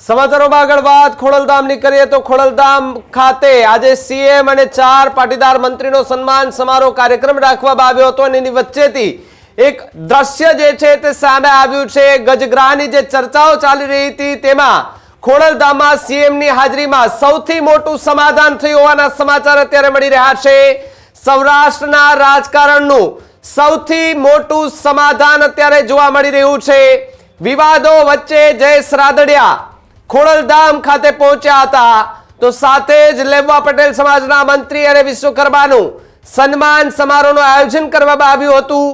સમાચારોમાં આગળ વાત. ખોડલધામની કરીએ તો ખોડલધામ ખાતે આજે સીએમ અને ચાર પાટીદાર મંત્રીનો સન્માન સમારોહ કાર્યક્રમ રાખવામાં આવ્યો હતો અને એની વચ્ચેથી એક દ્રશ્ય જે છે તે સામે આવ્યું છે. ગજગ્રાહની જે ચર્ચાઓ ચાલી રહી હતી તેમાં ખોડલધામમાં સીએમની હાજરીમાં સૌથી મોટું સમાધાન થયું હોવાના સમાચાર અત્યારે મળી રહ્યા છે. સૌરાષ્ટ્રના રાજકારણનું સૌથી મોટું સમાધાન અત્યારે જોવા મળી રહ્યું છે. વિવાદો વચ્ચે જય રાદડિયા ખોડલધામ ખાતે પહોંચ્યા હતા. તો સાથે જ લેવા પટેલ સમાજના મંત્રી અને વિશ્વકર્માનું સન્માન સમારોહનું આયોજન કરવામાં આવ્યું હતું.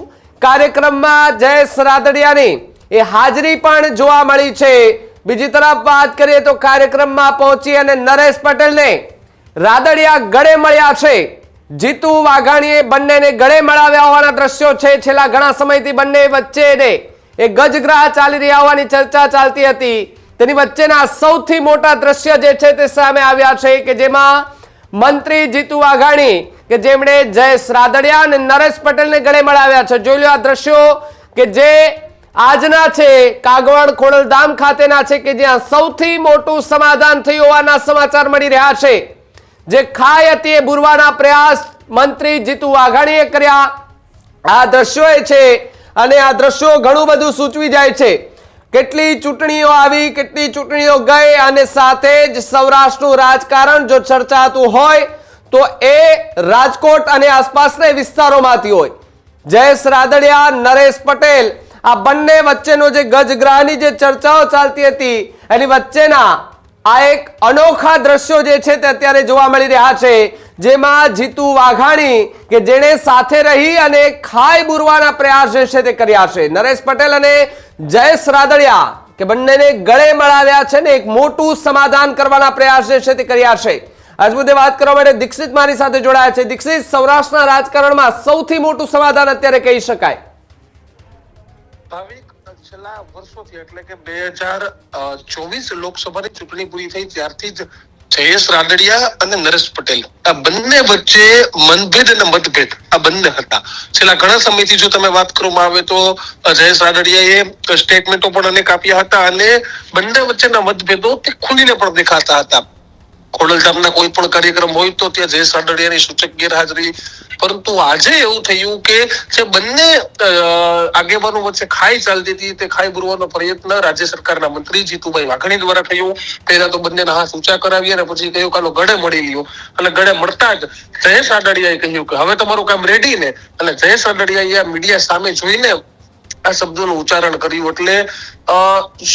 કાર્યક્રમમાં જયેશ રાદડિયાની એ હાજરી પણ જોવા મળી છે. બીજી તરફ વાત કરીએ તો કાર્યક્રમમાં પહોંચી અને નરેશ પટેલને રાદડિયા ગળે મળ્યા છે. જીતુ વાઘાણીએ બંનેને ગળે મળાવ્યા હોવાના દ્રશ્યો છે. છેલ્લા ઘણા સમયથી બંને વચ્ચે એ ગજગ્રાહ ચાલી રહ્યા હોવાની ચર્ચા ચાલતી હતી. તેની વચ્ચેના સૌથી મોટા દ્રશ્ય જે છે તે સામે આવ્યા છે કે જેમાં મંત્રી જીતુ વાઘાણી કે જેમણે જયેશ રાદડિયા અને નરેશ પટેલને ગળે મળાવ્યા છે. જોઈ લો આ દ્રશ્યો કે જે આજના છે, કાગવાડ ખોડલધામ ખાતેના છે કે જ્યાં સૌથી મોટું સમાધાન થયું હોવાના સમાચાર મળી રહ્યા છે. જે ખાય હતી એ બુરવાના પ્રયાસ મંત્રી જીતુ વાઘાણીએ કર્યા. આ દ્રશ્યો છે અને આ દ્રશ્યો ઘણું બધું સૂચવી જાય છે. કેટલી ચૂંટણીઓ આવી, કેટલી ચૂંટણીઓ ગઈ અને સાથે જ સૌરાષ્ટ્રનું રાજકારણ જો ચર્ચાતું હોય તો એ રાજકોટ અને આસપાસના વિસ્તારોમાંથી હોય. જયેશ રાદડિયા, નરેશ પટેલ આ બંને વચ્ચેનો જે ગજગ્રાહની જે ચર્ચાઓ ચાલતી હતી, એની વચ્ચેના આ એક અનોખા દ્રશ્યો જે છે તે અત્યારે જોવા મળી રહ્યા છે, જેમાં જીતુ વાઘાણી કે જેણે સાથે રહી અને ખાઈ બુરવાના પ્રયાસ જે છે તે કર્યા છે. નરેશ પટેલ અને જયેશ રાદડિયા કે બંનેને ગળે મળાવ્યા છે ને એક મોટું સમાધાન કરવાના પ્રયાસ જે છે તે કર્યા છે. આજ મુદ્દે વાત કરવા માટે દીક્ષિત મારી સાથે જોડાયા છે. દીક્ષિત, સૌરાષ્ટ્રના રાજકારણમાં સૌથી મોટું સમાધાન અત્યારે કહી શકાય. ભાવિક છેલ્લા વર્ષોથી એટલે કે બે હજાર ચોવીસ લોકસભાની ચૂંટણી પૂરી થઈ ત્યારથી જ જયેશ રાદડિયા અને નરેશ પટેલ. આ બંને વચ્ચે મનભેદ અને મતભેદ આ બંને હતા. છેલ્લા ઘણા સમયથી જો તમે વાત કરવામાં આવે તો જયેશ રાદડિયાએ સ્ટેટમેન્ટો પણ અનેક આપ્યા હતા અને બંને વચ્ચેના મતભેદો તે ખુલીને પણ દેખાતા હતા. ખોડલધામના કોઈ પણ કાર્યક્રમ હોય તો ત્યાં જયેશ રાદડિયાની સૂચક ગેરહાજરી. પરંતુ આજે એવું થયું કે જે બંને આગેવાનો વચ્ચે ખાઈ ચાલતી હતી, તે ખાઈ બુરવાનો પ્રયત્ન રાજ્ય સરકારના મંત્રી જીતુભાઈ વાઘણી દ્વારા થયો. પહેલા તો બંનેના હા સૂચા કરાવી અને પછી કહ્યું કાલો ગળે મળી લ્યો. અને ગળે મળતા જ જયેશ આડળિયાએ કહ્યું કે હવે તમારું કામ રેડી ને. અને જયેશ આડડિયાએ આ મીડિયા સામે જોઈને આ શબ્દોનું ઉચ્ચારણ કર્યું એટલે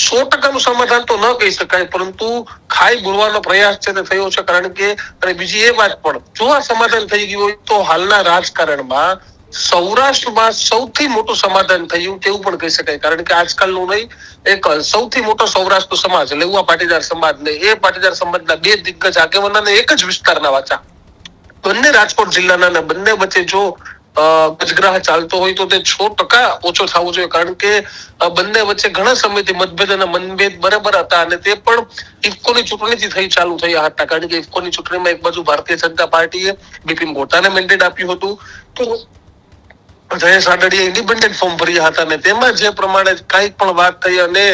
સો ટકાનું સમાધાન તો ન કહી શકાય, પરંતુ ખાઈ બોલવાનો પ્રયાસ છે થયો છે કારણ કે, અને બીજી એ વાત પણ, જો આ સમાધાન થઈ ગયું હોય તો હાલના રાજકારણમાં સૌરાષ્ટ્રમાં સૌથી મોટું સમાધાન થયું તેવું પણ કહી શકાય, કારણ કે આજકાલનું નહીં, એક સૌથી મોટો સૌરાષ્ટ્ર સમાજ લેવા પાટીદાર સમાજ ને એ પાટીદાર સમાજના બે દિગ્ગજ આગેવાના એક જ વિસ્તારના વાચા. બંને રાજકોટ જિલ્લાના ને બંને વચ્ચે જો ગજગ્રાહ ચાલતો હોય તો તે છ ટકા ઓછો થવો જોઈએ. કારણ કે બંને વચ્ચે ઘણા સમયથી મતભેદ અને મનભેદ બરાબર હતા અને તે પણ ઇફકોની ચૂંટણીથી થઈ ચાલુ થયા હતા. કારણ કે ઇફકોની ચૂંટણીમાં એક બાજુ ભારતીય જનતા પાર્ટીએ બિપિન ગોટાને મેન્ડેટ આપ્યું હતું. તો જયેશ આડડીએ ઇન્ડિપેન્ડન્ટ ફોર્મ ભર્યા હતા અને તેમાં જે પ્રમાણે કઈ પણ વાત થઈ અને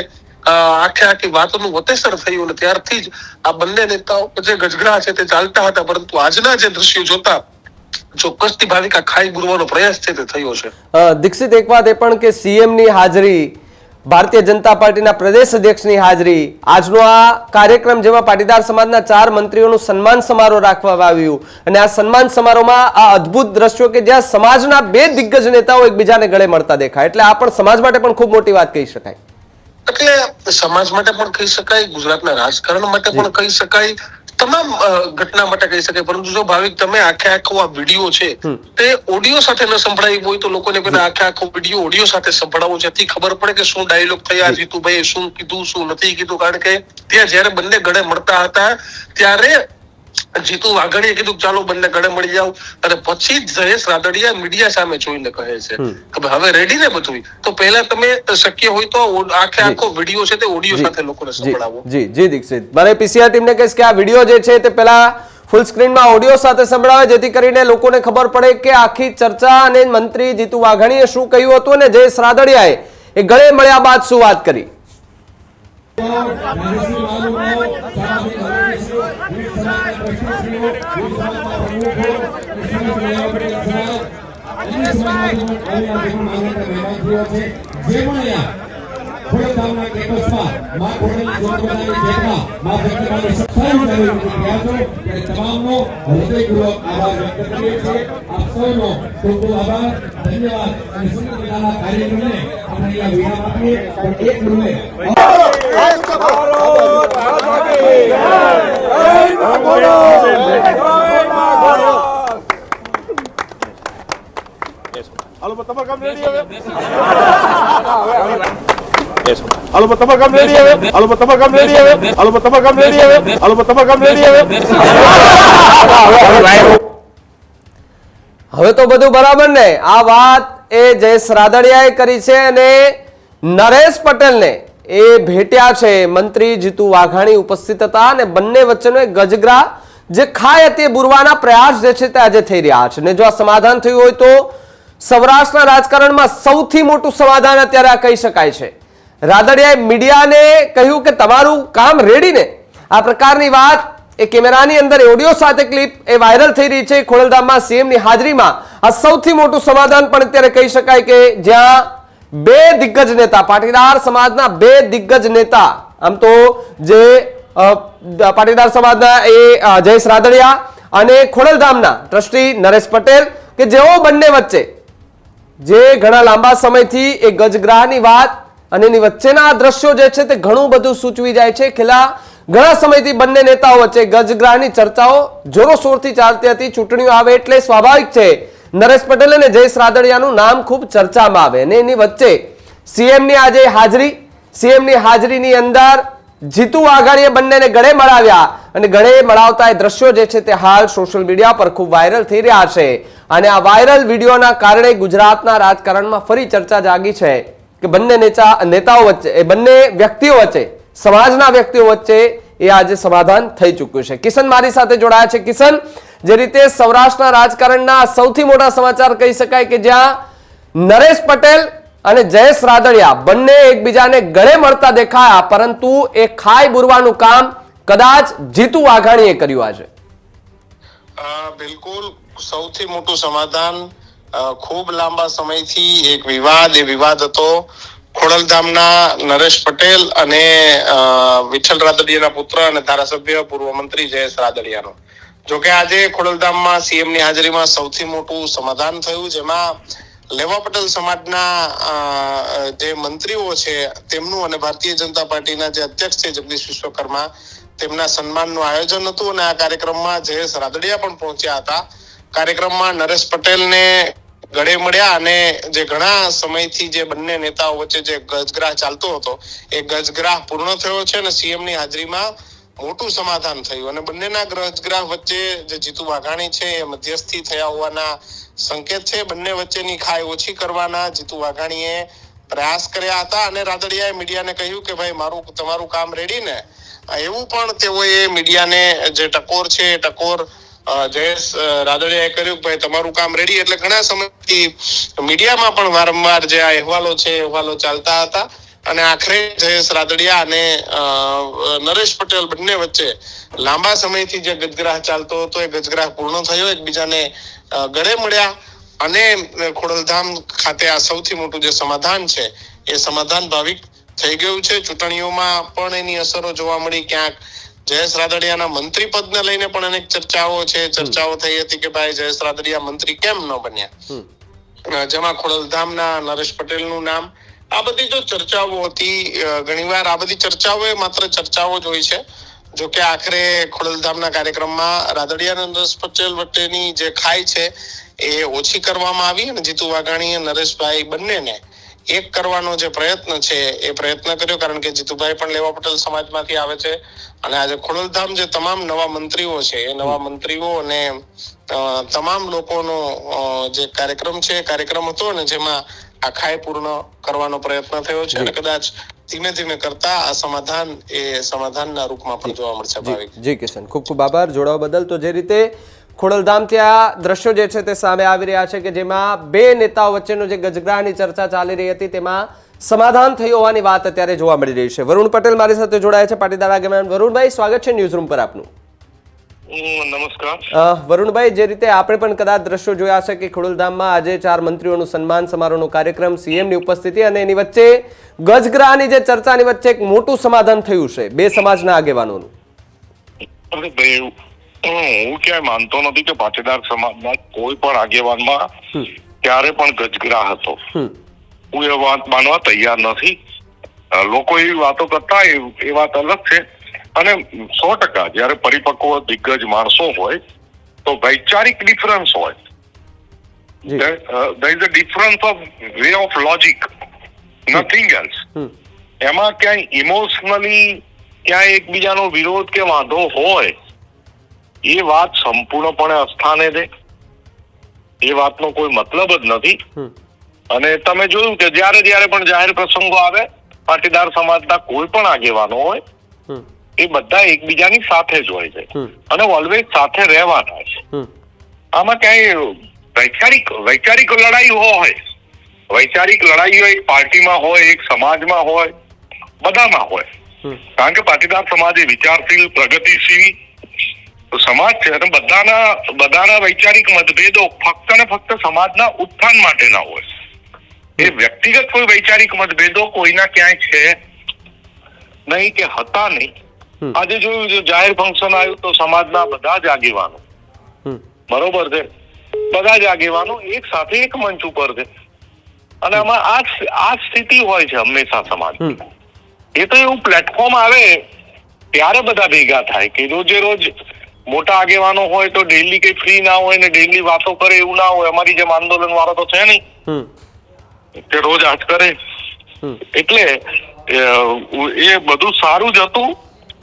આખે આખી વાતોનું વતેસર થયું અને ત્યારથી જ આ બંને નેતાઓ જે ગજગડા છે તે ચાલતા હતા. પરંતુ આજના જે દ્રશ્યો જોતા ચોક્કસથી ભાવિકા ખાઈ ગુરવાનો પ્રયાસ છે તે થયો છે. દીક્ષિત એક વાત એ પણ કે સીએમની હાજરી ભારતીય જનતા પાર્ટીના પ્રદેશ અધ્યક્ષની હાજરી આજનો આ કાર્યક્રમ જેમાં પાટીદાર સમાજના ચાર મંત્રીઓનું સન્માન સમારોહ રાખવામાં આવ્યું. અને આ સન્માન સમારોહમાં આ અદ્ભુત દ્રશ્યો કે જ્યાં સમાજના બે દિગ્ગજ નેતાઓ એકબીજાને ગળે મળતા દેખાય. એટલે આ પણ સમાજ માટે પણ ખૂબ મોટી વાત કહી શકાય. એટલે સમાજ માટે પણ કહી શકાય ગુજરાતના રાજકારણ માટે પણ કહી શકાય તમામ ઘટના માટે કહી શકાય. પરંતુ જો ભાવિક તમે આખે આખો આ વીડિયો છે તે ઓડિયો સાથે ન સંભળાવી હોય તો લોકોને પેલા આખે આખો વીડિયો ઓડિયો સાથે સંભળાવો. જેથી ખબર પડે કે શું ડાયલોગ થયા જીતુભાઈ શું કીધું શું નથી કીધું. કારણ કે ત્યાં જ્યારે બંને ગળે મળતા હતા ત્યારે જીતુ વાઘણીએ કીધું ચાલો બંને ગળે મળી જાવ અને પછી જ જયેશ રાદડિયા મીડિયા સામે જોઈને કહે છે કે હવે રેડી ને બધું? તો પહેલા તમે શક્ય હોય તો આખે આખો વીડિયો છે તે ઓડિયો સાથે લોકોને સંભળાવો. જી. જી દીક્ષિત. મારે પીસીઆર ટીમને કહીશ કે આ વીડિયો જે છે તે પેલા ફૂલ સ્ક્રીનમાં ઓડિયો સાથે સંભળાવે જેથી કરીને લોકોને ખબર પડે કે આખી ચર્ચા અને મંત્રી જીતુ વાઘાણીએ શું કહ્યું હતું અને જયેશ રાદડિયાએ એ ગળે મળ્યા બાદ શું વાત કરી? જે પણ ખોડલધામના કેમ્પસમાં મા ખોડલની હાલો પણ તમારે કામ રેડી હવે હાલો પણ તમારે કામ રેડી હવે a હવે હાલો પણ તમારે કામ રેડી હવે હવે તો બધું બરાબર ને. આ વાત એ જયેશ રાદડિયાએ કરી છે અને નરેશ પટેલને એ ભેટ્યા છે. મંત્રી જીતુ વાઘાણી ઉપસ્થિત હતા અને બંને વચ્ચેનો એક ગજગ્રા જે ખાય તે બુરવાના પ્રયાસ જે છે તે આજે થઈ રહ્યા છે. ને જો આ સમાધાન થયું હોય તો સૌરાષ્ટ્રના રાજકારણમાં સૌથી મોટું સમાધાન અત્યારે આ કહી શકાય છે. રાદડિયાએ મીડિયાને કહ્યું કે તમારું કામ રેડીને આ પ્રકારની વાત એ કેમેરાની અંદર ઓડિયો સાથે ક્લિપ એ વાયરલ થઈ રહી છે. ખોડલધામમાં સીએમની હાજરીમાં આ સૌથી મોટું સમાધાન પણ અત્યારે કહી શકાય કે જ્યાં બે દિગ્ગજ નેતા, પાટીદાર સમાજના બે દિગ્ગજ નેતા, આમ તો જે પાટીદાર સમાજના એ જયેશ રાદડિયા અને ખોડલધામના ટ્રસ્ટી નરેશ પટેલ કે જેઓ બંને વચ્ચે, જે ઘણા લાંબા સમયથી એ ગજગ્રાહની વાત અને એની વચ્ચેના દ્રશ્યો જે છે તે ઘણું બધું સૂચવી જાય છે. ખેલા ઘણા સમયથી બંને નેતાઓ વચ્ચે ગજગ્રાહની ચર્ચાઓ જોરોશોરથી ચાલતી હતી. ચૂંટણીઓ આવે એટલે સ્વાભાવિક છે નરેશ પટેલ અને જયેશ રાદડિયાનું નામ ખૂબ ચર્ચામાં આવે અને એની વચ્ચે સીએમની આજે હાજરી, સીએમની હાજરીની અંદર જીતુ વાઘાણીએ બંનેને ગળે મળાવ્યા અને ગળે મળાવતા એ દ્રશ્યો જે છે તે હાલ સોશિયલ મીડિયા પર ખૂબ વાયરલ થઈ રહ્યા છે. અને આ વાયરલ વિડીયોના કારણે ગુજરાતના રાજકારણમાં ફરી ચર્ચા જાગી છે કે બંને નેતા નેતાઓ વચ્ચે બંને વ્યક્તિઓ વચ્ચે, સમાજના વ્યક્તિઓ વચ્ચે એ આજે સમાધાન થઈ ચૂક્યું છે. કિશન મારી સાથે જોડાયા છે. કિશન, જે રીતે સૌરાષ્ટ્રના રાજકારણના સૌથી મોટા સમાચાર કહી શકાય કે જ્યાં નરેશ પટેલ અને જયેશ રાદડિયા બંને એકબીજાને ગળે મળતા દેખાયા, પરંતુ એ ખાઈ બુરવાનું કામ કદાચ જીતુ વાઘાણીએ કર્યું આજે. બિલકુલ સૌથી મોટું સમાધાન ખૂબ લાંબા સમયથી એક વિવાદ, એ વિવાદ હતો. ખોડલધામના નરેશ પટેલ અને વિઠ્ઠલ રાદડિયાના પુત્ર અને ધારાસભ્ય પૂર્વ મંત્રી જયેશ રાદડિયાનો. જોકે આજે ખોડલધામમાં સીએમની હાજરીમાં સૌથી મોટું સમાધાન થયું, જેમાં લેવા પટેલ સમાજના જે મંત્રીઓ છે તેમનું અને ભારતીય જનતા પાર્ટીના જે અધ્યક્ષ છે જગદીશ વિશ્વકર્મા, તેમના સન્માનનું આયોજન હતું અને આ કાર્યક્રમમાં જયેશ રાદડિયા પણ પહોંચ્યા હતા. કાર્યક્રમમાં નરેશ પટેલને ગળે મળ્યા અને જે ઘણા સમયથી જે બંને નેતાઓ વચ્ચે જે ગજગ્રાહ ચાલતો હતો, એ ગજગ્રાહ પૂર્ણ થયો છે અને સીએમની હાજરીમાં મોટું સમાધાન થયું. અને બંનેના ગજગ્રાહ વચ્ચે જે જીતુ વાઘાણી છે, એ મધ્યસ્થી થયા હોવાના સંકેત છે. બંને વચ્ચેની ખાઈ ઓછી કરવાના જીતુ વાઘાણીએ પ્રયાસ કર્યા હતા અને રાદડિયાએ મીડિયાને કહ્યું કે ભાઈ, મારું, તમારું કામ રેડી ને? એવું પણ તેઓએ મીડિયાને જે ટકોર છે, એ ટકોર જયેશ રાદડિયાએ કર્યું ભાઈ તમારું કામ રેડી એટલે ઘણા સમયથી મીડિયામાં પણ વારંવાર જે આ અહેવાલો છે, અહેવાલો ચાલતા હતા. અને આખરે જયેશ રાદડિયા અને નરેશ પટેલ બંને વચ્ચે લાંબા સમયથી જે ગજગ્રાહ ચાલતો હતો, એ ગજગ્રાહ પૂર્ણ થયો, એકબીજાને ગળે મળ્યા. અને ખોડલધામ ખાતે આ સૌથી મોટું જે સમાધાન છે, એ સમાધાન ભાવિક થઈ ગયું છે. ચૂંટણીઓમાં પણ એની અસરો જોવા મળી, ક્યાંક જયેશ રાદડિયાના મંત્રી પદને લઈને પણ અનેક ચર્ચાઓ છે. ચર્ચાઓ થઈ હતી કે ભાઈ જયેશ રાદડિયા મંત્રી કેમ ન બન્યા? જેમાં ખોડલધામના નરેશ પટેલનું નામ. આ બધી જો ચર્ચાઓ હતી ઘણીવાર આ બધી ચર્ચાઓ એ માત્ર ચર્ચાઓ જ હોય છે. જો કે આખરે ખોડલધામના કાર્યક્રમમાં રાદડિયા અને નરેશ પટેલ વચ્ચેની જે ખાઈ છે એ ઓછી કરવામાં આવી અને જીતુ વાઘાણી અને નરેશભાઈ બંનેને એક કરવાનો જે પ્રયત્ન છે એ પ્રયત્ન કર્યો કારણ કે જીતુભાઈ પણ લેવા પટેલ સમાજમાંથી આવે છે અને આજે ખોડલધામ જે તમામ નવા મંત્રીઓ છે એ નવા મંત્રીઓ અને તમામ લોકોનો જે કાર્યક્રમ છે કાર્યક્રમ હતો અને જેમાં આખાય પૂર્ણ કરવાનો પ્રયત્ન થયો છે અને કદાચ ધીમે ધીમે કરતા આ સમાધાન એ સમાધાનના રૂપમાં પણ જોવા મળશે ભાવિક. જી કિશન. ખૂબ ખૂબ આભાર. જોડાવા બદલ તો જે રીતે ખોડલધામથી આ દ્રશ્યો જે છે તે સામે આવી રહ્યા છે કે જેમાં બે નેતાઓ વચ્ચેનો જે ગજગ્રાહની ચર્ચા ચાલી રહી હતી તેમાં સમાધાન થયું હોવાની વાત અત્યારે જોવા મળી રહી છે. વરુણ પટેલ મારી સાથે જોડાયા છે પાટીદાર આગેવાન. વરુણભાઈ સ્વાગત છે ન્યૂઝ રૂમ પર આપનું. નમસ્કાર. વરુણભાઈ જે રીતે આપણે પણ કદાચ દ્રશ્યો જોયા છે કે ખોડલધામમાં આજે ચાર મંત્રીઓનું સન્માન સમારોહનો કાર્યક્રમ સીએમની ઉપસ્થિતિ અને એની વચ્ચે ગજગ્રાહની જે ચર્ચાની વચ્ચે એક મોટું સમાધાન થયું છે બે સમાજના આગેવાનોનું. હું ક્યાંય માનતો નથી કે પાટીદાર સમાજના કોઈ પણ આગેવાનમાં ક્યારે પણ ગજગરા હતો. હું એ વાત માનવા તૈયાર નથી. લોકો એવી વાતો કરતા એ- વાત અલગ છે. અને સો ટકા જયારે પરિપક્વ દિગ્ગજ માણસો હોય તો વૈચારિક ડિફરન્સ હોય. જી. Is a difference of way of logic nothing else એમાં ક્યાંય ઇમોશનલી ક્યાંય એકબીજાનો વિરોધ કે વાંધો હોય એ વાત સંપૂર્ણપણે અસ્થાને દે એ વાતનો કોઈ મતલબ જ નથી. અને તમે જોયું કે જ્યારે જ્યારે પણ જાહેર પ્રસંગો આવે પાટીદાર સમાજના કોઈ પણ આગેવાનો હોય એ બધા એકબીજાની સાથે જ હોય છે. અને ઓલવેઝ સાથે રહેવાના છે. આમાં ક્યાંય વૈચારિક વૈચારિક લડાઈ હોય વૈચારિક લડાઈ હોય એક પાર્ટીમાં હોય એક સમાજમાં હોય બધામાં હોય. કારણ કે પાટીદાર સમાજ એ વિચારશીલ પ્રગતિશીલ સમાજ છે અને બધાના બધાના વૈચારિક મતભેદો ફક્ત ને ફક્ત સમાજના ઉત્થાન માટેના હોય. એ વ્યક્તિગત કોઈ વૈચારિક મતભેદો કોઈના ક્યાંય છે નહીં કે હતા નહીં. આજે જોયું જો જાહેર ફંક્શન આવ્યું તો સમાજના બધા જ આગેવાનો. બરોબર છે? બધા જ આગેવાનો એક સાથે એક મંચ ઉપર છે. અને આમાં આ આ સ્થિતિ હોય છે હંમેશા સમાજ. એ તો એવું પ્લેટફોર્મ આવે ત્યારે બધા ભેગા થાય કે રોજે રોજ મોટા આગેવાનો હોય તો ડેલી કઈ ફ્રી ના હોય ને ડેલી વાતો કરે એવું ના હોય. અમારી જેમ આંદોલન વાળો તો છે નહીં. તે રોજ આજ કરે. એટલે એ બધું સારું જ હતું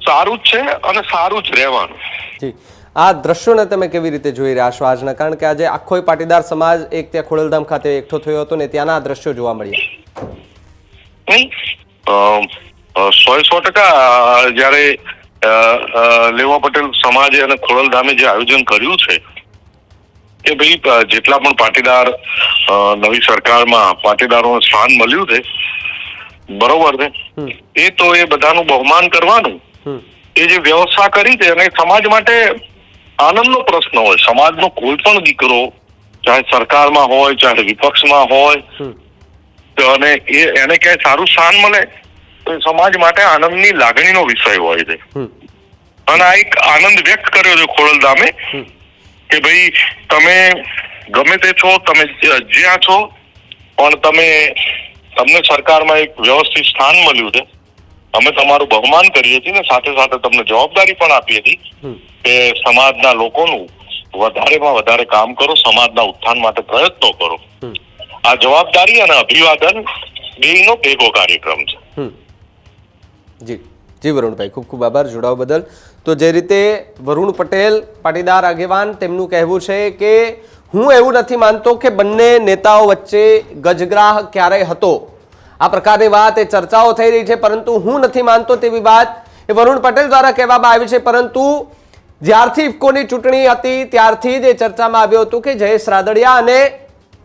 સારું જ છે અને સારું જ રહેવાનું. આ દ્રશ્યોને તમે કેવી રીતે જોઈ રહ્યા છો આજના? કારણ કે આજે આખો પાટીદાર સમાજ એક ત્યાં ખોડલધામ ખાતે એકઠો થયો હતો ને ત્યાંના આ દ્રશ્યો જોવા મળ્યા. નહીં? સો સો ટકા જયારે લેવા પટેલ સમાજે અને ખોડલધામે જે આયોજન કર્યું છે કે ભાઈ જેટલા પણ પાટીદાર નવી સરકારમાં પાટીદારોને સ્થાન મળ્યું છે બરોબર છે? એ તો એ બધાનું બહુમાન કરવાનું. એ જે વ્યવસ્થા કરી છે અને સમાજ માટે આનંદનો પ્રશ્ન હોય. સમાજનો કોઈ પણ દીકરો ચાહે સરકારમાં હોય ચાહે વિપક્ષમાં હોય અને એ એને ક્યાંય સારું સ્થાન મળે સમાજ માટે આનંદની લાગણીનો વિષય હોય છે. અને આ એક આનંદ વ્યક્ત કર્યો છે ખોડલધામે. કે ભાઈ તમે ગમે તે છો તમે જ્યાં છો પણ તમે તમને સરકારમાં એક વ્યવસ્થિત સ્થાન મળ્યું છે. અમે તમારું બહુમાન કરીએ છીએ ને સાથે સાથે તમને જવાબદારી પણ આપી હતી કે સમાજના લોકોનું વધારેમાં વધારે કામ કરો સમાજના ઉત્થાન માટે પ્રયત્નો કરો. આ જવાબદારી અને અભિવાદન બેનો ભેગો કાર્યક્રમ છે. જી જી વરુણભાઈ, ખૂબ ખૂબ આભાર જોડાવા બદલ. તો જે રીતે વરુણ પટેલ, પાટીદાર આગેવાન, તેમનું કહેવું છે કે હું એવું નથી માનતો કે બંને નેતાઓ વચ્ચે ગજગ્રાહ ક્યારેય હતો. આ પ્રકારની વાત એ ચર્ચાઓ થઈ રહી છે, પરંતુ હું નથી માનતો તેવી વાત એ વરુણ પટેલ દ્વારા કહેવામાં આવી છે. પરંતુ જ્યારથી ઇફકોની ચૂંટણી હતી, ત્યારથી જ એ ચર્ચામાં આવ્યું હતું કે જયેશ રાદડિયા અને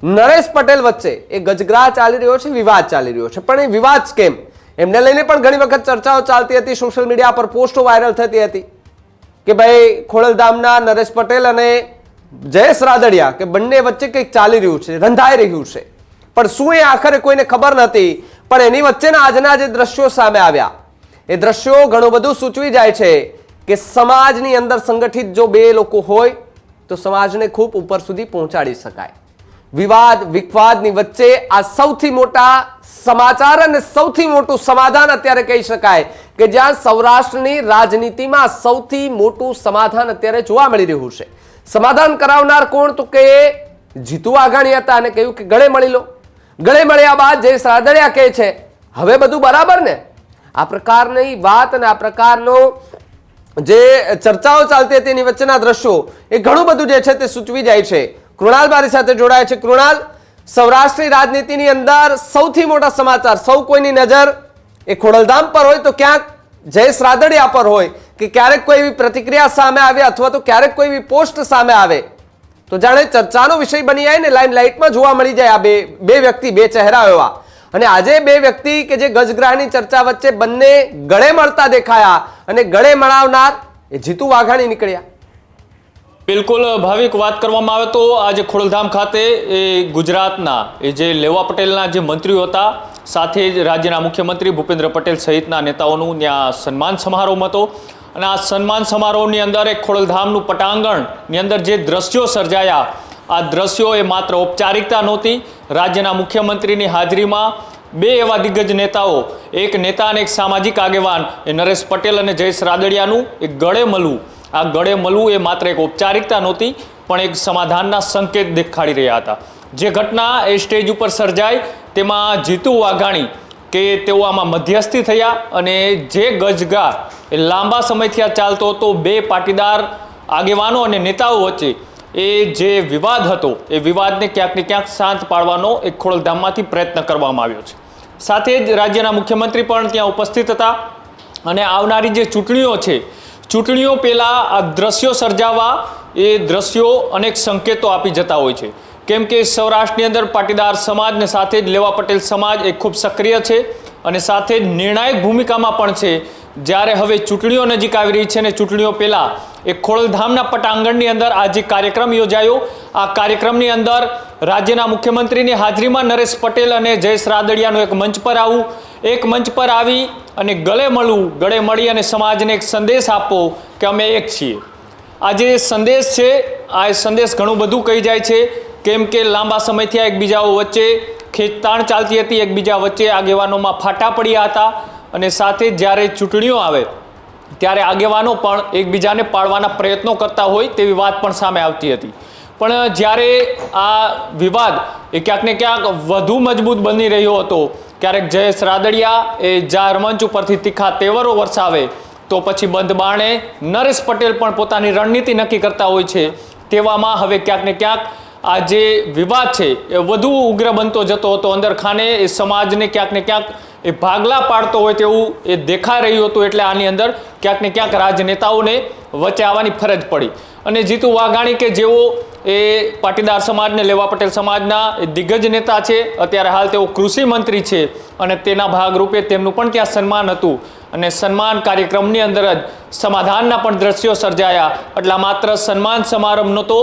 નરેશ પટેલ વચ્ચે એ ગજગ્રાહ ચાલી રહ્યો છે, વિવાદ ચાલી રહ્યો છે. પણ એ વિવાદ કેમ? એમને લઈને પણ ઘણી વખત ચર્ચાઓ ચાલતી હતી. સોશિયલ મીડિયા પર પોસ્ટો વાયરલ થતી હતી કે ભાઈ ખોડલધામના નરેશ પટેલ અને જયેશ રાદડિયા કે બંને વચ્ચે કંઈક ચાલી રહ્યું છે, રંધાઈ રહ્યું છે. પણ શું એ આખરે કોઈને ખબર નથી પણ એની વચ્ચેના આજના જે દ્રશ્યો સામે આવ્યા, એ દ્રશ્યો ઘણું બધું સૂચવી જાય છે કે સમાજની અંદર સંગઠિત જો બે લોકો હોય, તો સમાજને ખૂબ ઉપર સુધી પહોંચાડી શકાય. વિવાદ, વિખવાદની વચ્ચે આ સૌથી મોટા સમાચાર અને સૌથી મોટું સમાધાન અત્યારે કહી શકાય કે જ્યાં સૌરાષ્ટ્રની રાજનીતિમાં સૌથી મોટું સમાધાન અત્યારે જોવા મળી રહ્યું છે. સમાધાન કરાવનાર કોણ? તો કે જીતુ આઘાણી હતા અને કહ્યું કે ગળે મળી લો. ગળે મળ્યા બાદ જે રાદડિયા કહે છે, હવે બધું બરાબર ને? આ પ્રકારની વાત અને આ પ્રકારનો જે ચર્ચાઓ ચાલતી હતી એની વચ્ચેના દ્રશ્યો એ ઘણું બધું જે છે તે સૂચવી જાય છે. કૃણાલ મારી સાથે જોડાય છે. કૃણાલ સૌરાષ્ટ્રની રાજનીતિની અંદર સૌથી મોટા સમાચાર, સૌ કોઈની નજર એ ખોડલધામ પર હોય તો ક્યાંક જયેશ રાદડિયા પર હોય કે ક્યારેક કોઈ એવી પ્રતિક્રિયા સામે આવે અથવા તો ક્યારેક કોઈ એવી પોસ્ટ સામે આવે. તો જાણે ચર્ચાનો વિષય બની જાય ને લાઈન લાઇટમાં જોવા મળી જાય આ બે બે વ્યક્તિ, બે ચહેરા એવા. અને આજે બે વ્યક્તિ કે જે ગજગ્રાહની ચર્ચા વચ્ચે બંને ગળે મળતા દેખાયા અને ગળે મળાવનાર એ જીતુ વાઘાણી નીકળ્યા. બિલકુલ, ભાવિક, વાત કરવામાં આવે તો આજે ખોડલધામ ખાતે એ ગુજરાતના, એ જે લેવા પટેલના જે મંત્રીઓ હતા, સાથે જ રાજ્યના મુખ્યમંત્રી ભૂપેન્દ્ર પટેલ સહિતના નેતાઓનું ત્યાં સન્માન સમારોહ હતો. અને આ સન્માન સમારોહની અંદર એક ખોડલધામનું પટાંગણની અંદર જે દ્રશ્યો સર્જાયા, આ દ્રશ્યો એ માત્ર ઔપચારિકતા નહોતી. રાજ્યના મુખ્યમંત્રીની હાજરીમાં બે એવા દિગ્ગજ નેતાઓ, એક નેતા અને એક સામાજિક આગેવાન, એ નરેશ પટેલ અને જયેશ રાદડિયાનું એક ગળે મળવું આ ગળે મળવું એ માત્ર એક ઔપચારિકતા નહોતી, પણ એક સમાધાનના સંકેત દેખાડી રહ્યા હતા. જે ઘટના એ સ્ટેજ ઉપર સર્જાઈ, તેમાં જીતુ વાઘાણી કે તેઓ આમાં મધ્યસ્થી થયા અને જે ગજગા એ લાંબા સમયથી આ ચાલતો હતો, બે પાટીદાર આગેવાનો અને નેતાઓ વચ્ચે, એ જે વિવાદ હતો, એ વિવાદને ક્યાંક ને ક્યાંક શાંત પાડવાનો એક ખોળધામમાંથી પ્રયત્ન કરવામાં આવ્યો છે. સાથે જ રાજ્યના મુખ્યમંત્રી પણ ત્યાં ઉપસ્થિત હતા અને આવનારી જે ચૂંટણીઓ છે ચૂંટણીઓ પહેલાં આ દ્રશ્યો સર્જાવા એ દ્રશ્યો અનેક સંકેતો આપી જતા હોય છે. કેમ કે સૌરાષ્ટ્રની અંદર પાટીદાર સમાજને સાથે જ લેવા પટેલ સમાજ એ ખૂબ સક્રિય છે અને સાથે જ નિર્ણાયક ભૂમિકામાં પણ છે. જ્યારે હવે ચૂંટણીઓ નજીક આવી રહી છે અને ચૂંટણીઓ પહેલાં એ ખોડલધામના પટાંગણની અંદર આ જે કાર્યક્રમ યોજાયો. આ કાર્યક્રમની અંદર રાજ્યના મુખ્યમંત્રીની હાજરીમાં નરેશ પટેલ અને જયેશ રાદડિયાનું એક મંચ પર આવું. એક મંચ પર આવી અને ગળે મળવું, ગળે મળી અને સમાજને એક સંદેશ આપવો કે અમે એક છીએ. આ જે સંદેશ છે, આ સંદેશ ઘણું બધું કહી જાય છે, કેમ કે લાંબા સમયથી આ એકબીજાઓ વચ્ચે ખેંચતાણ ચાલતી હતી, એકબીજા વચ્ચે આગેવાનોમાં ફાટા પડ્યા હતા અને સાથે જ્યારે ચૂંટણીઓ આવે, ત્યારે આગેવાનો પણ એકબીજાને પાડવાના પ્રયત્નો કરતા હોય તેવી વાત પણ સામે આવતી હતી. પણ જ્યારે આ વિવાદ એ ક્યાંક ને ક્યાંક વધુ મજબૂત બની રહ્યો હતો ક્યારેક જયેશ રાદડિયા એ જાહેર મંચ ઉપરથી તીખા તેવરો વરસાવે, તો પછી બંધ બાણે નરેશ પટેલ પણ પોતાની રણનીતિ નક્કી કરતા હોય છે. તેવામાં હવે ક્યાંક ને ક્યાંક આ જે વિવાદ છે એ વધુ ઉગ્ર બનતો જતો હતો. અંદર ખાને એ સમાજને ક્યાંક ને ક્યાંક એ ભાગલા પાડતો હોય તેવું એ દેખાઈ રહ્યું હતું, એટલે આની અંદર ક્યાંક ને ક્યાંક રાજનેતાઓને વચ્ચે આવવાની ફરજ પડી. અને જીતુ વાઘાણી કે જેઓ એ પાટીદાર સમાજને, લેવા પટેલ સમાજના દિગ્ગજ નેતા છે, અત્યારે હાલ તેઓ કૃષિ મંત્રી છે અને તેના ભાગરૂપે તેમનું પણ ત્યાં સન્માન હતું અને સન્માન કાર્યક્રમની અંદર જ સમાધાનના પણ દ્રશ્યો સર્જાયા. એટલે માત્ર સન્માન સમારંભ નહોતો,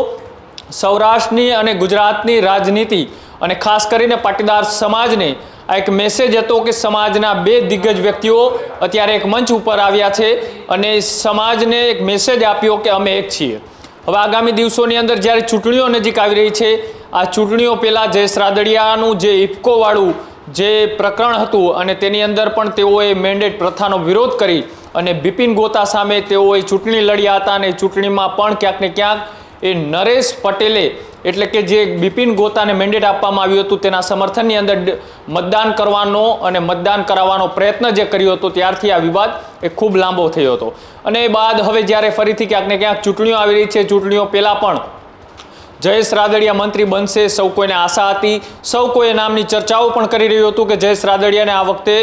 સૌરાષ્ટ્રની અને ગુજરાતની રાજનીતિ અને ખાસ કરીને પાટીદાર સમાજને આ એક મેસેજ હતો કે સમાજના બે દિગ્ગજ વ્યક્તિઓ અત્યારે એક મંચ ઉપર આવ્યા છે અને સમાજને એક મેસેજ આપ્યો કે અમે એક છીએ. હવે આગામી દિવસોની અંદર જ્યારે ચૂંટણીઓ નજીક આવી રહી છે, આ ચૂંટણીઓ પહેલાં જયેશ રાદડિયાનું જે ઇફકોવાળું જે પ્રકરણ હતું અને તેની અંદર પણ તેઓએ મેન્ડેટ પ્રથાનો વિરોધ કરી અને બિપિન ગોતા સામે તેઓએ ચૂંટણી લડ્યા હતા અને ચૂંટણીમાં પણ ક્યાંક ને ક્યાંક એ નરેશ પટેલે એટલે કે જે બિપિન ગોતાને મેન્ડેટ આપવામાં આવ્યું હતું, તેના સમર્થનની અંદર મતદાન કરવાનો અને મતદાન કરાવવાનો પ્રયત્ન જે કર્યો હતો, ત્યારથી આ વિવાદ એ ખૂબ લાંબો થયો હતો. અને એ બાદ હવે જ્યારે ફરીથી ક્યાંક ને ક્યાંક ચૂંટણીઓ આવી રહી છે, ચૂંટણીઓ પહેલાં પણ જયેશ રાદડિયા મંત્રી બનશે, સૌ કોઈને આશા હતી. સૌ કોઈ નામની ચર્ચાઓ પણ કરી રહ્યું હતું કે જયેશ રાદડિયાને આ વખતે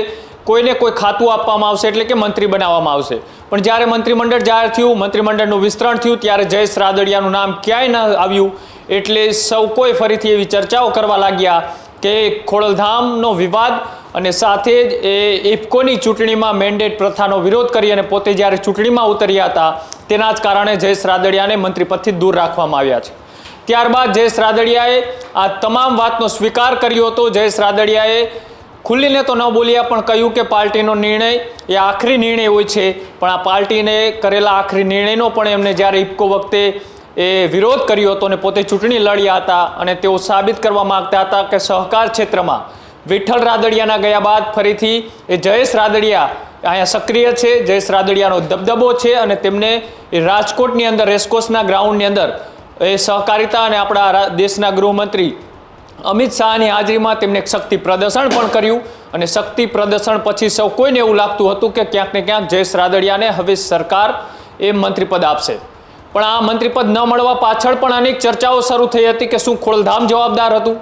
કોઈને કોઈ ખાતું આપવામાં આવશે, એટલે કે મંત્રી બનાવવામાં આવશે. પણ જ્યારે મંત્રીમંડળ જાહેર થયું, મંત્રીમંડળનું વિસ્તરણ થયું, ત્યારે જયેશ રાદડિયાનું નામ ક્યાંય ન આવ્યું. એટલે સૌ કોઈ ફરીથી એવી ચર્ચાઓ કરવા લાગ્યા કે ખોડલધામનો વિવાદ અને સાથે જ એ ઇફકોની ચૂંટણીમાં મેન્ડેટ પ્રથાનો વિરોધ કરી અને પોતે જ્યારે ચૂંટણીમાં ઉતર્યા હતા, તેના જ કારણે જયેશ રાદડિયાને મંત્રીપદથી દૂર રાખવામાં આવ્યા છે. ત્યારબાદ જયેશ રાદડિયાએ આ તમામ વાતનો સ્વીકાર કર્યો હતો. જયેશ રાદડિયાએ ખુલ્લીને તો ન બોલ્યા, પણ કહ્યું કે પાર્ટીનો નિર્ણય એ આખરી નિર્ણય હોય છે. પણ આ પાર્ટીને કરેલા આખરી નિર્ણયનો પણ એમને જ્યારે ઇફકો વખતે એ વિરોધ કર્યો હતો અને પોતે ચૂંટણી લડ્યા હતા અને તેઓ સાબિત કરવા માગતા હતા કે સહકાર ક્ષેત્રમાં વિઠ્ઠલ રાદડિયાના ગયા બાદ ફરીથી એ જયેશ રાદડિયા અહીંયા સક્રિય છે. જયેશ રાદડિયાનો દબદબો છે અને તેમને એ રાજકોટની અંદર, રેસકોર્સના ગ્રાઉન્ડની અંદર એ સહકારિતા અને આપણા દેશના ગૃહમંત્રી અમિત શાહની હાજરીમાં તેમણે શક્તિ પ્રદર્શન પણ કર્યું અને શક્તિ પ્રદર્શન પછી સૌ કોઈને એવું લાગતું હતું કે ક્યાંક ને ક્યાંક જયેશ રાદડિયાને હવે સરકાર એ મંત્રીપદ આપશે. પણ આ મંત્રીપદ ન મળવા પાછળ પણ અનેક ચર્ચાઓ શરૂ થઈ હતી કે શું ખોળધામ જવાબદાર હતું.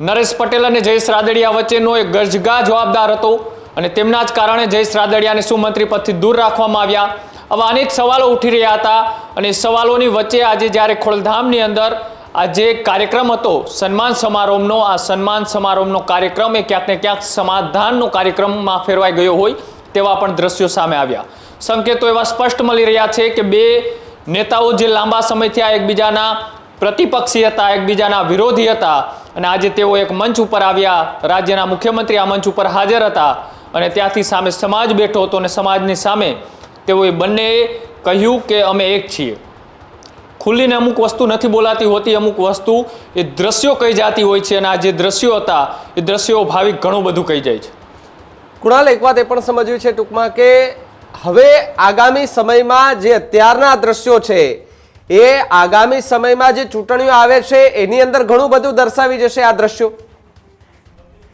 નરેશ પટેલ અને જયેશ રાદડિયા વચ્ચેનો એક ગજગા જવાબદાર હતો અને તેમના જ કારણે જયેશ રાદડિયાને શું મંત્રીપદથી દૂર રાખવામાં આવ્યા. આવા અનેક સવાલો ઉઠી રહ્યા હતા અને સવાલોની વચ્ચે આજે જ્યારે ખોળધામની અંદર આ જે કાર્યક્રમ હતો, સન્માન સમારોહનો, આ સન્માન સમારોહનો કાર્યક્રમ એ ક્યાંક ને ક્યાંક સમાધાનનો કાર્યક્રમમાં ફેરવાઈ ગયો હોય તેવા પણ દ્રશ્યો સામે આવ્યા. સંકેતો એવા સ્પષ્ટ મળી રહ્યા છે કે બે નેતાઓ જે લાંબા સમયથી આ એકબીજાના પ્રતિપક્ષી હતા, એકબીજાના વિરોધી હતા અને આજે તેઓ એક મંચ ઉપર આવ્યા, રાજ્યના મુખ્યમંત્રી આ મંચ ઉપર હાજર હતા અને ત્યાંથી સામે સમાજ બેઠો હતો અને સમાજની સામે તેઓએ બંનેએ કહ્યું કે અમે એક છીએ. ખુલ્લીને અમુક વસ્તુ નથી બોલાતી હોતી, અમુક વસ્તુ એ દ્રશ્યો કહી જતી હોય છે અને આ જે દ્રશ્યો હતા, એ દ્રશ્યો ભાવિક ઘણું બધું કહી જાય છે. કુણાલ, એક વાત એ પણ સમજવી છે ટૂંકમાં કે હવે આગામી સમયમાં જે અત્યારના દ્રશ્યો છે, એ આગામી સમયમાં જે ચૂંટણીઓ આવે છે, એની અંદર ઘણું બધું દર્શાવી જશે આ દ્રશ્યો.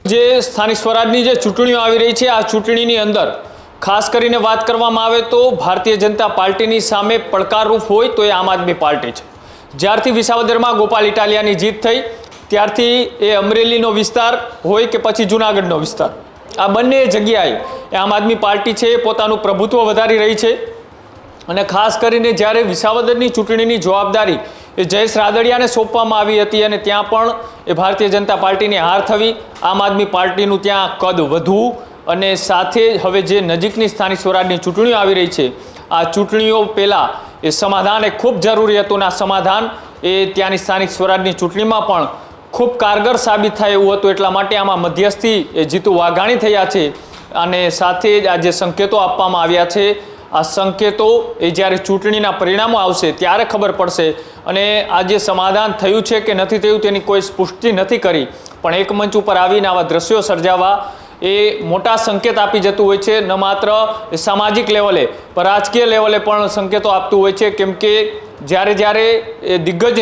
જે સ્થાનિક સ્વરાજની જે ચૂંટણીઓ આવી રહી છે, આ ચૂંટણીની અંદર ખાસ કરીને વાત કરવામાં આવે તો ભારતીય જનતા પાર્ટીની સામે પડકારરૂપ હોય તો એ આમ આદમી પાર્ટી છે. જ્યારથી વિસાવદરમાં ગોપાલ ઇટાલિયાની જીત થઈ, ત્યારથી એ અમરેલીનો વિસ્તાર હોય કે પછી જુનાગઢનો વિસ્તાર. આ બંને જગ્યાએ એ આમ આદમી પાર્ટી છે એ પોતાનું પ્રભુત્વ વધારી રહી છે. અને ખાસ કરીને જ્યારે વિસાવદરની ચૂંટણીની જવાબદારી એ જયેશ રાદડિયાને સોંપવામાં આવી હતી અને ત્યાં પણ એ ભારતીય જનતા પાર્ટીની હાર થવી, આમ આદમી પાર્ટીનું ત્યાં કદ વધવું અને સાથે હવે જે નજીકની સ્થાનિક સ્વરાજની ચૂંટણીઓ આવી રહી છે, આ ચૂંટણીઓ પહેલાં એ સમાધાન એ ખૂબ જરૂરી હતું અને આ સમાધાન એ ત્યાંની સ્થાનિક સ્વરાજની ચૂંટણીમાં પણ ખૂબ કારગર સાબિત થાય એવું હતું એટલા માટે આમાં મધ્યસ્થી જીતુ વાઘાણી થયા છે. અને સાથે જ આ જે સંકેતો આપવામાં આવ્યા છે, આ સંકેતો એ જ્યારે ચૂંટણીના પરિણામો આવશે ત્યારે ખબર પડશે. અને આ જે સમાધાન થયું છે કે નથી થયું તેની કોઈ પુષ્ટિ નથી કરી. પણ એક મંચ ઉપર આવીને આવા દ્રશ્યો સર્જાવા એ મોટા સંકેત આપી જતું હોય છે, ન માત્ર સામાજિક લેવલે, પણ રાજકીય લેવલે પણ સંકેતો આપતું હોય છે. કેમ કે જ્યારે જ્યારે દિગ્ગજ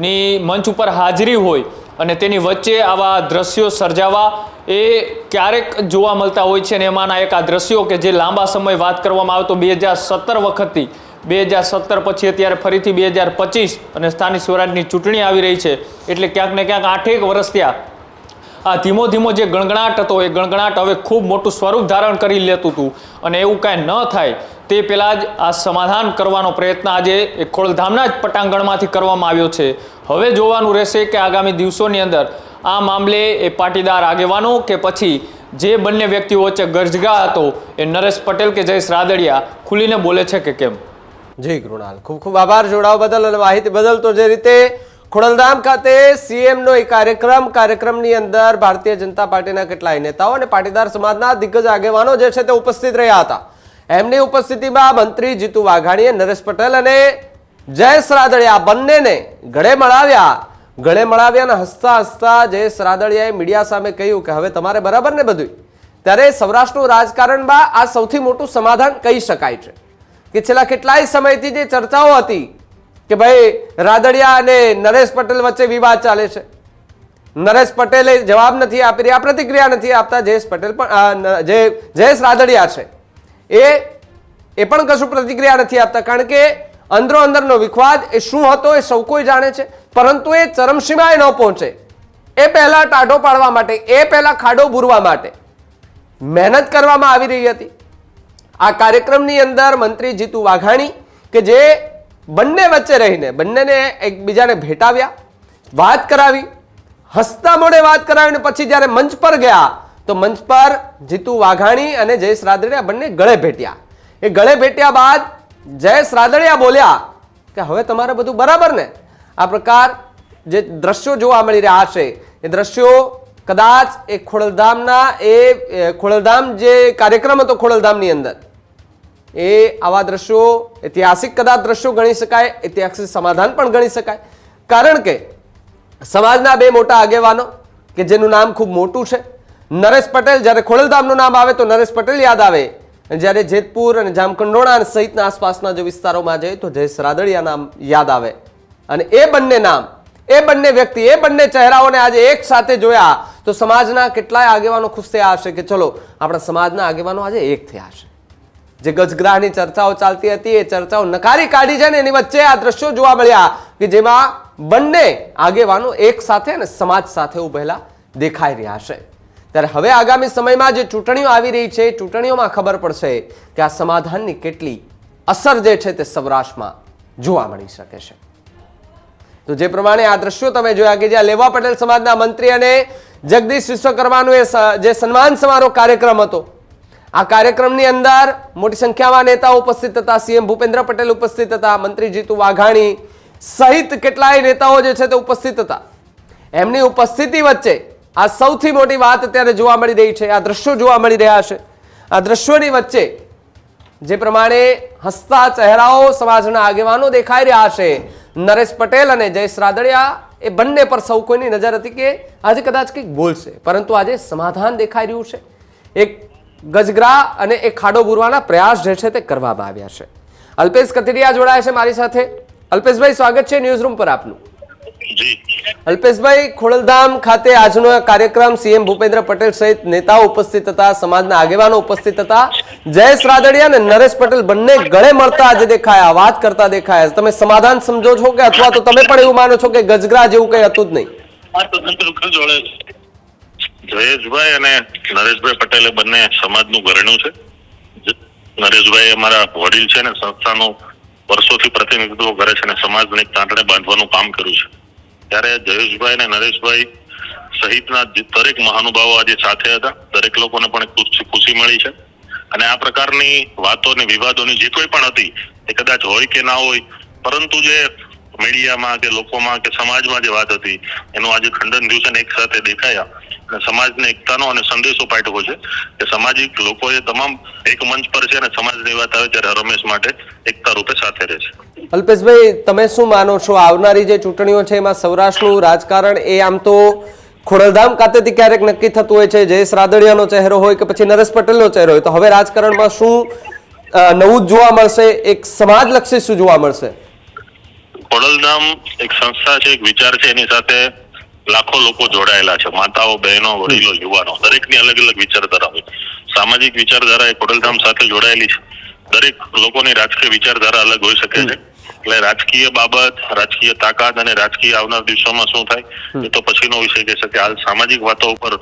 નેતાઓની મંચ ઉપર હાજરી હોય અને તેની વચ્ચે આવા દ્રશ્યો સર્જાવા એ ક્યારેક જોવા મળતા હોય છે અને એમાંના એક આ દ્રશ્યો કે જે લાંબા સમય વાત કરવામાં આવે તો બે હજાર સત્તર વખતથી, બે હજાર સત્તર પછી અત્યારે ફરીથી બે હજાર પચીસ અને સ્થાનિક સ્વરાજની ચૂંટણી આવી રહી છે. એટલે ક્યાંક ને ક્યાંક આઠેક વર્ષ થયા આ ધીમો ધીમો જે ગણગણાટ હતો, એ ગણગણાટ હવે ખૂબ મોટું સ્વરૂપ ધારણ કરી લેતું હતું. અને એવું કાંઈ ન થાય, તે પહેલાં જ આ સમાધાન કરવાનો પ્રયત્ન આજે એ ખોળધામના જ પટાંગણમાંથી કરવામાં આવ્યો છે. હવે જોવાનું રહેશે કે આગામી દિવસોની અંદર આ મામલે એ પાટીદાર આગેવાનો કે પછી જે બંને વ્યક્તિઓ વચ્ચે ગરજગા હતો, એ નરેશ પટેલ કે જયેશ રાદડિયા, ખુલીને બોલે છે કે કેમ? જય કૃણાલ. ખૂબ ખૂબ આભાર. જોડાવા બદલ અને માહિતી બદલ તો જે રીતે ખોડલધામ ખાતે સીએમ નો એક કાર્યક્રમ, કાર્યક્રમની અંદર ભારતીય જનતા પાર્ટીના કેટલાય નેતાઓ અને પાટીદાર સમાજના દિગ્ગજ આગેવાનો જે છે તે ઉપસ્થિત રહ્યા હતા. એમની ઉપસ્થિતિમાં મંત્રી જીતુ વાઘાણીએ નરેશ પટેલ અને જયેશ રાદડિયા બંનેને ગળે મળાવ્યા. ગળે મળાવ્યા અને હસતા હસતા જયેશ રાદડિયાએ મીડિયા સામે કહ્યું કે હવે તમારે બરાબર ને બધું ત્યારે સૌરાષ્ટ્રનું રાજકારણમાં આ સૌથી મોટું સમાધાન કહી શકાય છે. કે છેલ્લા કેટલાય સમયથી જે ચર્ચાઓ હતી કે ભાઈ, રાદડિયા અને નરેશ પટેલ વચ્ચે વિવાદ ચાલે છે. નરેશ પટેલે જવાબ નથી આપી રહ્યા, પ્રતિક્રિયા નથી આપતા, જયેશ પટેલ પણ જે, જયેશ રાદડિયા છે, એ એ પણ કશું પ્રતિક્રિયા નથી આપતા, કારણ કે અંદરો અંદરનો વિખવાદ એ શું હતો એ સૌ કોઈ જાણે છે, પરંતુ એ ચરમસીમાએ ન પહોંચે. એ પહેલા ટાઢો પાડવા માટે, એ પહેલા ખાડો ભૂરવા માટે મહેનત કરવામાં આવી રહી હતી. આ કાર્યક્રમની અંદર મંત્રી જીતુ વાઘાણી કે જે બંને વચ્ચે રહીને બંનેને એકબીજાને ભેટાવ્યા, વાત કરાવી. હસતા મોડે વાત કરાવીને પછી જ્યારે મંચ પર ગયા, તો મંચ પર જીતુ વાઘાણી અને જયેશ રાદડિયા બંને ગળે ભેટ્યા. એ ગળે ભેટ્યા બાદ જયેશ રાદડિયા બોલ્યા કે હવે તમારે બધું બરાબર ને? આ પ્રકાર જે દ્રશ્યો જોવા મળી રહ્યા છે, એ દ્રશ્યો કદાચ એ ખોડલધામના એ ખોડલધામ જે કાર્યક્રમ હતો ખોડલધામની અંદર એ આવા દ્રશ્યો, ઐતિહાસિક કદાચ દ્રશ્યો ગણી શકાય, ઐતિહાસિક સમાધાન પણ ગણી શકાય. કારણ કે સમાજના બે મોટા આગેવાનો, કે જેનું નામ ખૂબ મોટું છે, નરેશ પટેલ, જ્યારે ખોડલધામનું નામ આવે તો નરેશ પટેલ યાદ આવે. જ્યારે જેતપુર અને જામકંડોળા સહિતના આસપાસના જે વિસ્તારોમાં જઈએ તો જયેશ રાદડિયા નામ યાદ આવે. અને એ બંને નામ, એ બંને વ્યક્તિ, એ બંને ચહેરાઓને આજે એક સાથે જોયા, તો સમાજના કેટલાય આગેવાનો ખુશ થયા હશે કે ચલો, આપણા સમાજના આગેવાનો આજે એક થયા છે જે ગજગ્રાહની ચર્ચાઓ ચાલતી હતી, એ ચર્ચાઓ નકારી કાઢી છે ને એની વચ્ચે આ દ્રશ્યો જોવા મળ્યા કે જેમાં બંને આગેવાનો એક સાથે અને સમાજ સાથે ઉભેલા દેખાઈ રહ્યા છે. ત્યારે હવે આગામી સમયમાં જે ચૂંટણીઓ આવી રહી છે ચૂંટણીઓમાં ખબર પડશે કે આ સમાધાનની કેટલી અસર જે છે તે સૌરાષ્ટ્રમાં જોવા મળી શકે છે. તો જે પ્રમાણે આ દ્રશ્યો તમે જોયા કે જ્યાં લેવા પટેલ સમાજના મંત્રી અને જગદીશ વિશ્વકર્માનો એ જે સન્માન સમારોહ કાર્યક્રમ હતો આ કાર્યક્રમની અંદર મોટી સંખ્યામાં નેતાઓ ઉપસ્થિત હતા. સીએમ ભૂપેન્દ્ર પટેલ ઉપસ્થિત હતા. મંત્રી જીતુ વાઘાણી સહિત કેટલાય નેતાઓ જે છે તે ઉપસ્થિત હતા. એમની ઉપસ્થિતિ વચ્ચે આ સૌથી મોટી વાત અત્યારે જોવા મળી રહી છે. આ દ્રશ્યો જોવા મળી રહ્યા છે. આ દ્રશ્યોની વચ્ચે જે પ્રમાણે હસતા ચહેરાઓ સમાજના આગેવાનો દેખાઈ રહ્યા છે. નરેશ પટેલ અને જયેશ રાદડિયા એ બંને પર સૌ કોઈની નજર હતી કે આજે કદાચ કંઈક બોલશે. પરંતુ આજે સમાધાન દેખાઈ રહ્યું છે. એક ગજગરા અને એ ખાડો પૂરવાના પ્રયાસ જે છે તે કરવામાં આવ્યા છે. અલ્પેશ કથિરિયા જોડાયા છે મારી સાથે. અલ્પેશભાઈ સ્વાગત છે ન્યૂઝ રૂમ પર આપનું. અલ્પેશભાઈ ખોડલધામ ખાતે આજનો કાર્યક્રમ સીએમ ભૂપેન્દ્ર પટેલ સહિત નેતાઓ ઉપસ્થિત હતા સમાજના આગેવાનો ઉપસ્થિત હતા. જયેશ રાદડિયા અને નરેશ પટેલ બંને ગળે મળતા આજે દેખાયા વાત કરતા દેખાયા તમે સમાધાન સમજો છો કે અથવા તો તમે પણ એવું માનો છો કે ગજગરા જેવું કંઈ હતું જ નહીં? જયેશભાઈ અને નરેશભાઈ પટેલે બંને સમાજનું ઘરેણું છે. નરેશભાઈ અમારા વડીલ છે ને સંસ્થાનું વર્ષોથી પ્રતિનિધિત્વ કરે છે અને સમાજને તાંતણે બાંધવાનું કામ કર્યું છે. ત્યારે જયેશભાઈ અને નરેશભાઈ સહિતના દરેક મહાનુભાવો આજે સાથે હતા. દરેક લોકોને પણ ખુશી મળી છે. અને આ પ્રકારની વાતો અને વિવાદોની જે કોઈ પણ હતી, એ કદાચ હોય કે ના હોય, પરંતુ જે મીડિયામાં કે લોકોમાં કે સમાજમાં જે વાત હતી, એનું આજે ખંડન દિવસે એક સાથે દેખાયા. સમાજને એકતાનો અને સંદેશો પાઠવો છે. કે સામાજિક લોકો એ તમામ એક મંચ પર છે અને સમાજની વાત આવે ત્યારે રમેશ માટે એકતા રૂપે સાથે રહે છે. અલ્પેશભાઈ તમે શું માનો છો? આવનારી જે ચૂંટણીઓ છે એમાં સૌરાષ્ટ્રનું રાજકારણ એ આમ તો ખોડલધામ ખાતેથી ક્યારેક નક્કી થતું હોય છે. જયેશ રાદડિયાનો ચહેરો હોય કે પછી નરેશ પટેલનો ચહેરો હોય. તો હવે રાજકારણમાં શું નવું જોવા મળશે? એક સમાજલક્ષી શું જોવા મળશે? ખોડલધામ એક સંસ્થા છે એક વિચાર છે એની સાથે લાખો લોકો જોડાયેલા છે. માતાઓ, બહેનો, વડીલો, યુવાનો, દરેકની અલગ અલગ વિચારધારા હોય. સામાજિક વિચારધારા એ ખોડલધામ સાથે જોડાયેલી છે. દરેક લોકોની રાજકીય વિચારધારા અલગ હોઈ શકે છે. એટલે રાજકીય બાબત, રાજકીય તાકાત અને રાજકીય આવનાર દિવસોમાં શું થાય, એ તો પછીનો વિષય કહી શકે હાલ સામાજિક વાતો ઉપર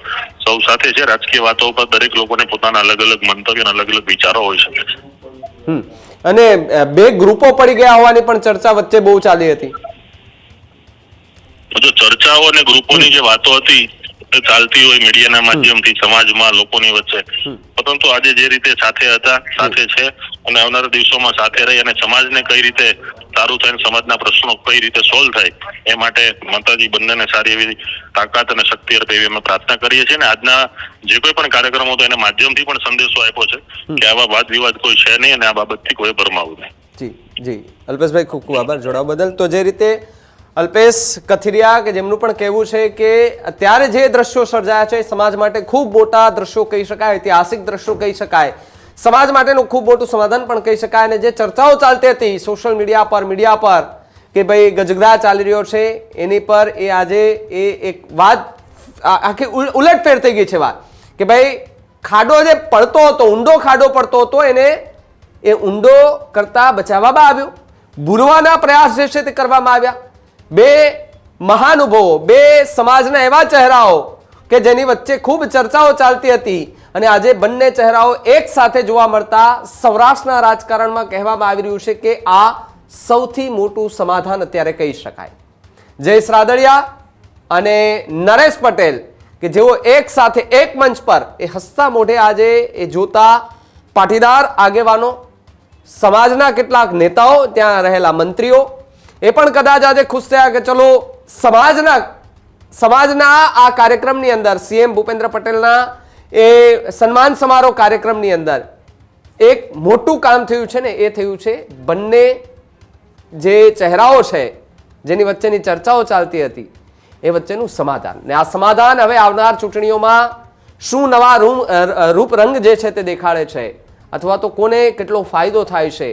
સૌ સાથે છે. રાજકીય વાતો ઉપર દરેક લોકોને પોતાના અલગ અલગ મંતવ્ય અને અલગ અલગ વિચારો હોઈ શકે છે. અને બે ગ્રુપો પડી ગયા હોવાની પણ ચર્ચા વચ્ચે બહુ ચાલી હતી. જો ચર્ચાઓ અને ગ્રુપોની જે વાતો હતી ચાલતી હોય મીડિયાના માધ્યમથી સમાજમાં લોકોની વચ્ચે. પરંતુ આજે જે રીતે સાથે હતા સાથે છે અને આવનારા દિવસોમાં સાથે રહી અને સમાજને કઈ રીતે સારું થાય સમાજના પ્રશ્નો કઈ રીતે સોલ્વ થાય એ માટે માતાજી બંનેને સારી એવી તાકાત અને શક્તિ અર્પે એવી અમે પ્રાર્થના કરીએ છીએ. અને આજના જે કોઈ પણ કાર્યક્રમ હતો એના માધ્યમથી પણ સંદેશો આપ્યો છે કે આવા વાદ વિવાદ કોઈ છે નહીં અને આ બાબતથી કોઈ ભરમાવું નહીં. જી જી. અલ્પેશભાઈ ખૂબ ખૂબ આભાર. જોડાવા બદલ. તો જે રીતે અલ્પેશ કથિરિયા, કે જેમનું પણ કહેવું છે કે અત્યારે જે દ્રશ્યો સર્જાયા છે સમાજ માટે ખૂબ મોટા દ્રશ્યો કહી શકાય, ઐતિહાસિક દ્રશ્યો કહી શકાય. સમાજ માટેનું ખૂબ મોટું સમાધાન પણ કહી શકાય અને જે ચર્ચાઓ ચાલતી હતી સોશિયલ મીડિયા પર મીડિયા પર, કે ભાઈ ગજગદા ચાલી રહ્યો છે, એની પર એ આજે એ એક વાત આખી ઉલટફેર થઈ ગઈ છે વાત. કે ભાઈ ખાડો જે પડતો હતો, ઊંડો ખાડો પડતો હતો, એને એ ઊંડો કરતા બચાવવામાં આવ્યો. ભૂલવાના પ્રયાસ જે છે તે કરવામાં આવ્યા. બે મહાનુભવો, બે સમાજના એવા ચહેરાઓ કે જેની વચ્ચે ખૂબ ચર્ચાઓ ચાલતી હતી અને આજે બંને ચહેરાઓ એક સાથે જોવા મળતા સૌરાષ્ટ્રના રાજકારણમાં કહેવામાં આવી રહ્યું છે કે આ સૌથી મોટું સમાધાન અત્યારે કહી શકાય. જયેશ રાદડિયા અને નરેશ પટેલ, કે જેઓ એક સાથે એક મંચ પર એ હસતા મોઢે આજે એ જોતા પાટીદાર આગેવાનો, સમાજના કેટલાક નેતાઓ, ત્યાં રહેલા મંત્રીઓ એ પણ કદાચ આજે ખુશ થયા કે ચલો, સમાજના સમાજના આ કાર્યક્રમની અંદર સીએમ ભૂપેન્દ્ર પટેલના એ સન્માન સમારોહ કાર્યક્રમની અંદર એક મોટું કામ થયું છે ને, એ થયું છે બંને જે ચહેરાઓ છે, જેની વચ્ચેની ચર્ચાઓ ચાલતી હતી, એ વચ્ચેનું સમાધાન. ને આ સમાધાન હવે આવનાર ચૂંટણીઓમાં શું નવા રૂમ રૂપરંગ જે છે તે દેખાડે છે, અથવા તો કોને કેટલો ફાયદો થાય છે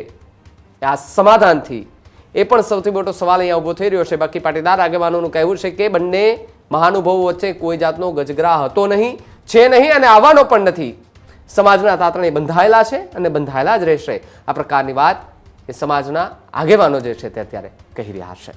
આ સમાધાનથી એ પણ સૌથી મોટો સવાલ અહીંયા ઊભો થઈ રહ્યો છે. બાકી પાટીદાર આગેવાનોનું કહેવું છે કે બંને મહાનુભાવો વચ્ચે કોઈ જાતનો ગજગરા હતો નહીં, છે નહીં અને આવવાનો પણ નથી. સમાજના તાતણે બંધાયેલા છે અને બંધાયેલા જ રહેશે. આ પ્રકારની વાત એ સમાજના આગેવાનો જે છે તે અત્યારે કહી રહ્યા છે.